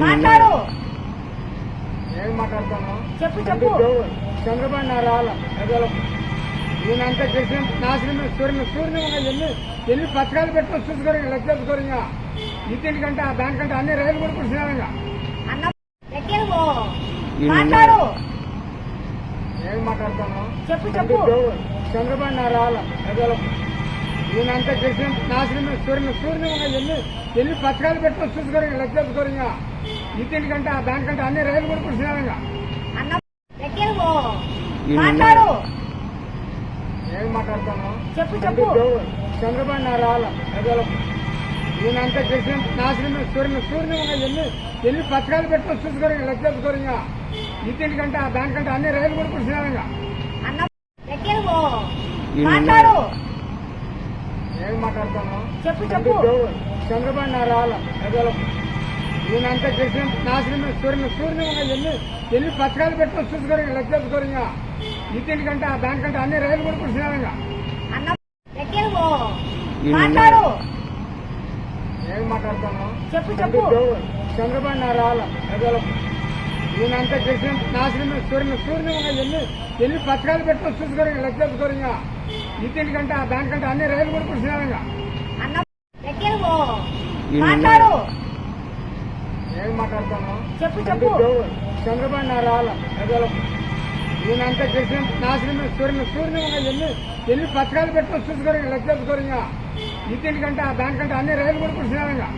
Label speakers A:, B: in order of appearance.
A: మాట్లాడు.
B: ఏం మాట్లాడతాను
A: చెప్పు చెప్పు.
B: చంద్రబాబు నాయుడు రావాల? చేసిన నాశనం సూర్యుని సూర్యుని ఎన్ని ఎన్ని పథకాలు పెట్టుకొని చూసుకోరు లెక్కేసుకోరు ఇంకా. ఇతని కంటే దానికంటే అన్ని రైలు ఇంకా.
A: పో. మాట్లాడు.
B: ఏం మాట్లాడతాను
A: చెప్పు చెప్పు.
B: చంద్రబాబు నాయుడు రావాల? చేసిన నాశనం సూర్యుని సూర్యుని ఎన్ని ఎన్ని పథకాలు పెట్టుకొని చూసుకోరు లెక్కేసుకోరు ఇంకా. ఇతని కంటే దానికంటే అన్ని రైలు కూడా.
A: మాట్లాడు.
B: ఏం మాట్లాడతాను
A: చెప్పు చెప్పు.
B: చంద్రబాబు రావాల? ప్రజలు. ఈయనంతా చేసిన నాశనం సూర్యుని సూర్యుని ఎన్ని ఎన్ని పథకాలు పెట్టుకొని చూసుకోరు లెక్కేసుకోరు ఇతని కంటే దానికంటే అన్ని రైలు కూడా.
A: మాట్లాడు.
B: ఏం మాట్లాడతాను
A: చెప్పు చెప్పు.
B: చంద్రబాబు నాయుడు రావాల? ఈయనంతా చేసిన. నాశనం సూర్యుని సూర్యుని ఎన్ని ఎన్ని పథకాలు పెట్టుకొని చూసుకోరు లెక్కేసుకోరు ఇంకా. ఇతని కంటే దానికంటే అన్ని రైలు కూడా.
A: మాట్లాడు.
B: ఏం మాట్లాడతాను
A: చెప్పు చెప్పు.
B: చంద్రబాబు నాయుడు రావాల? ప్రజలు. ఈయనంతా చేసిన. నాశనం సూర్యుని సూర్యుని ఎన్ని ఎన్ని పథకాలు పెట్టుకొని చూసుకోరు లెక్కేసుకోరు ఇంకా. ఇతని కంటే దానికంటే అన్ని రైలు కూడా కూర్చున్నాను ఇంకా. ఏం మాట్లాడతాను?
A: చెప్పు చెప్పు.
B: చంద్రబాబు రావాల ప్రజలు ఈయనంతా చేసిన నాశనం సూర్యుని సూర్యుని ఎన్ని ఎన్ని పథకాలు పెట్టుకొని చూసుకోరు లెక్కేసుకోరు ఇంకా. ఇతని కంటే దానికంటే అన్ని రైలు కూడా కూర్చున్నాను ఇంకా.